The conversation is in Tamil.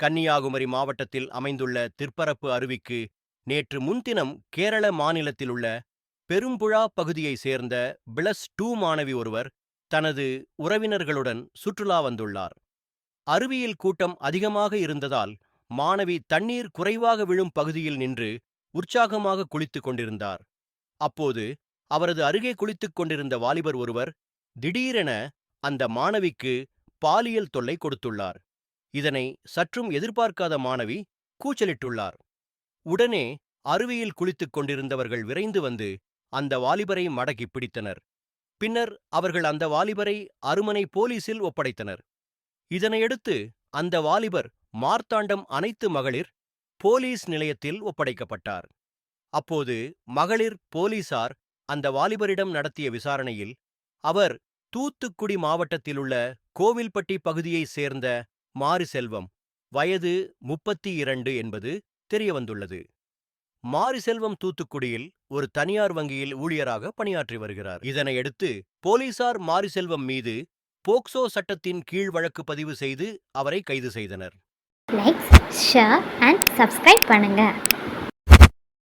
கன்னியாகுமரி மாவட்டத்தில் அமைந்துள்ள திற்பரப்பு அருவிக்கு நேற்று முன்தினம் கேரள மாநிலத்திலுள்ள பெரும்புழா பகுதியைச் சேர்ந்த பிளஸ் டூ மாணவி ஒருவர் தனது உறவினர்களுடன் சுற்றுலா வந்துள்ளார். அருவியில் கூட்டம் அதிகமாக இருந்ததால் மாணவி தண்ணீர் குறைவாக விழும் பகுதியில் நின்று உற்சாகமாக குளித்துக் கொண்டிருந்தார். அப்போது அவரது அருகே குளித்துக் கொண்டிருந்த வாலிபர் ஒருவர் திடீரென அந்த மாணவிக்கு பாலியல் தொல்லை கொடுத்துள்ளார். இதனை சற்றும் எதிர்பார்க்காத மாணவி கூச்சலிட்டுள்ளார். உடனே அருவியில் குளித்துக் கொண்டிருந்தவர்கள் விரைந்து வந்து அந்த வாலிபரை மடக்கி பிடித்தனர். பின்னர் அவர்கள் அந்த வாலிபரை அருமனை போலீசில் ஒப்படைத்தனர். இதனையடுத்து அந்த வாலிபர் மார்த்தாண்டம் அனைத்து மகளிர் போலீஸ் நிலையத்தில் ஒப்படைக்கப்பட்டார். அப்போது மகளிர் போலீசார் அந்த வாலிபரிடம் நடத்திய விசாரணையில் அவர் தூத்துக்குடி மாவட்டத்திலுள்ள கோவில்பட்டி பகுதியைச் சேர்ந்த மாரிசெல்வம் வயது முப்பத்தி இரண்டு என்பது தெரியவந்துள்ளது. மாரிசெல்வம் தூத்துக்குடியில் ஒரு தனியார் வங்கியில் ஊழியராக பணியாற்றி வருகிறார். இதனையடுத்து போலீசார் மாரிசெல்வம் மீது போக்சோ சட்டத்தின் கீழ் வழக்கு பதிவு செய்து அவரை கைது செய்தனர். லைக் ஷேர் அண்ட் சப்ஸ்கிரைப் பண்ணுங்கள்